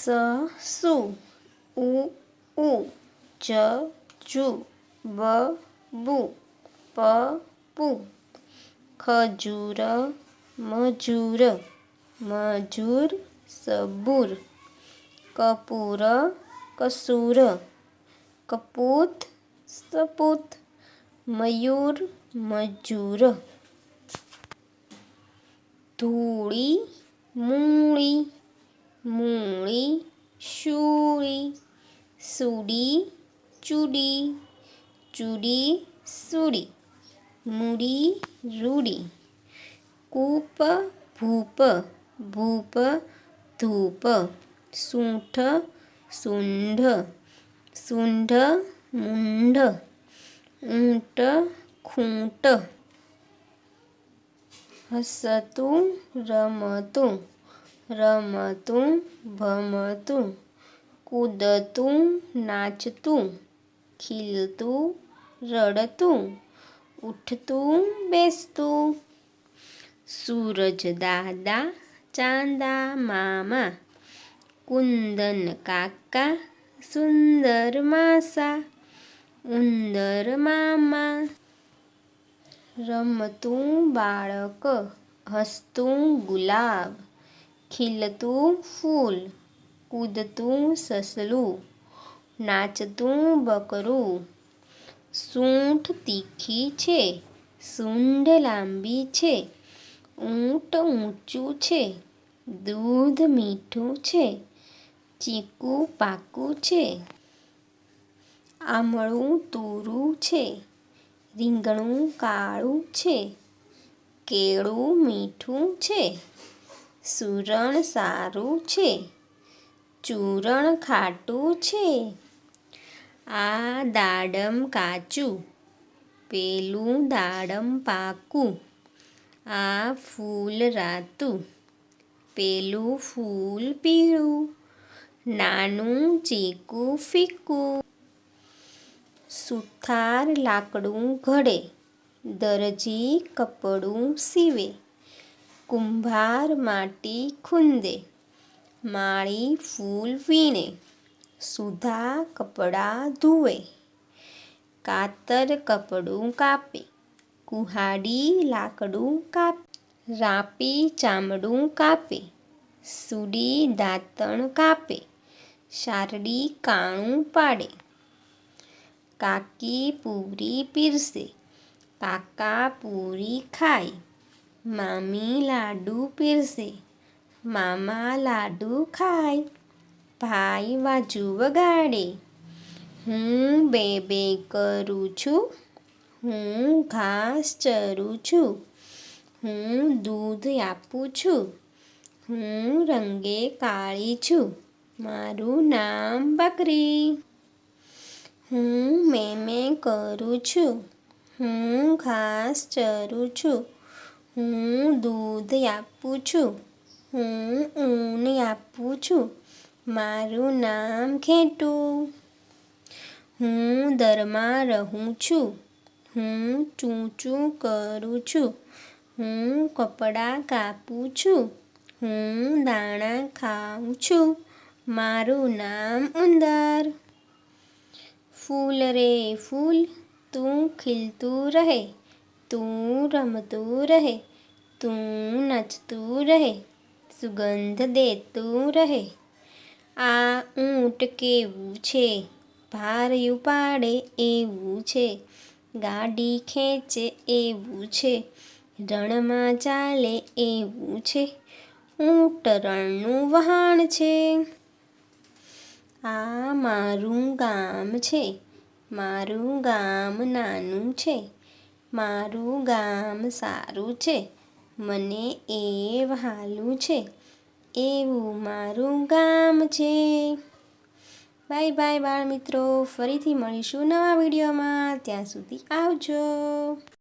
સ, સુ, ઉ ઉ, જ, જુ, બ, બુ, પ પુ ખજૂર, મજૂર મજૂર, સબૂર, કપૂર, કસૂર, કપૂત, સપૂત, મયુર, મજૂર, ધૂળી, મૂળી મૂળી, શૂળી, સુડી, ચૂડી ચૂડી, સુડી, મૂડી, રૂડી, કૂપ, ભૂપ ભૂપ, ધૂપ, સૂંઠ, સૂંઢ સૂંઢ, મૂંઢ, ઊંટ, ખૂંટ, હસતું, રમતું રમતું, ભમતું, કૂદતું, નાચતું, ખીલતું, રડતું, ઉઠતું, બેસતું. સૂરજ દાદા ચાંદા મામા, કુંદન કાકા, સુંદર માસા, ઉંદર મામા. રમતું બાળક, હસતું ગુલાબ ખીલતું ફૂલ, કૂદતું સસલું, નાચતું બકરું. સૂંઠ તીખી છે, સૂંઢ લાંબી છે, ઊંટ ઊંચું છે, દૂધ મીઠું છે, ચીકુ પાકું છે. આમળું તુરું છે, રીંગણું કાળું છે, કેળું મીઠું છે. સુરણ સારું છે. ચૂરણ ખાટું છે. આ દાડમ કાચું, પેલું દાડમ પાકું, આ ફૂલ રાતું, પેલું ફૂલ પીળું, નાનું ચીકું ફીકું. સુથાર લાકડું ઘડે, દરજી કપડું સીવે. કુંભાર માટી ખૂંદે, માળી ફૂલ વીણે, સુધા કપડાં ધુએ કાતર કપડું કાપે, કુહાડી લાકડું કાપે, રાપી ચામડું કાપે, સુડી દાંતણ કાપે, શારડી કાણું પાડે, કાકી પૂરી પીરસે, કાકા પૂરી ખાય મામી લાડુ પીરસે. મામા લાડુ ખાય. ભાઈ વાજુ વગાડે. હું બે બે કરું છું. હું ઘાસ ચરું છું. હું દૂધ આપું છું. હું રંગે કાળી છું. મારું નામ બકરી. હું મેં કરું છું. હું ઘાસ ચરું છું. હું દૂધ આપું છું. હું ઊન આપું છું. મારું નામ ઘેટું હું દરમાં રહું છું. હું ચૂંચું કરું છું. હું કપડાં કાપું છું. હું દાણા ખાઉં છું. મારું નામ ઉંદર. ફૂલ રે ફૂલ, તું ખીલતું રહે. તું રમતું રહે, તું નચતું રહે, સુગંધ દેતું રહે. આ ઊંટ કેવું છે? ભાર ઉપાડે એવું છે, ગાડી ખેંચે એવું છે, રણમાં ચાલે એવું છે, ઊંટ રણનું વહાણ છે. આ મારું ગામ છે, મારું ગામ નાનું છે મારું ગામ સારું છે. મને એ વહાલું છે. એવું મારું ગામ છે. બાય બાય બાળ મિત્રો ફરીથી મળીશું નવા વિડીયોમાં. ત્યાં સુધી આવજો.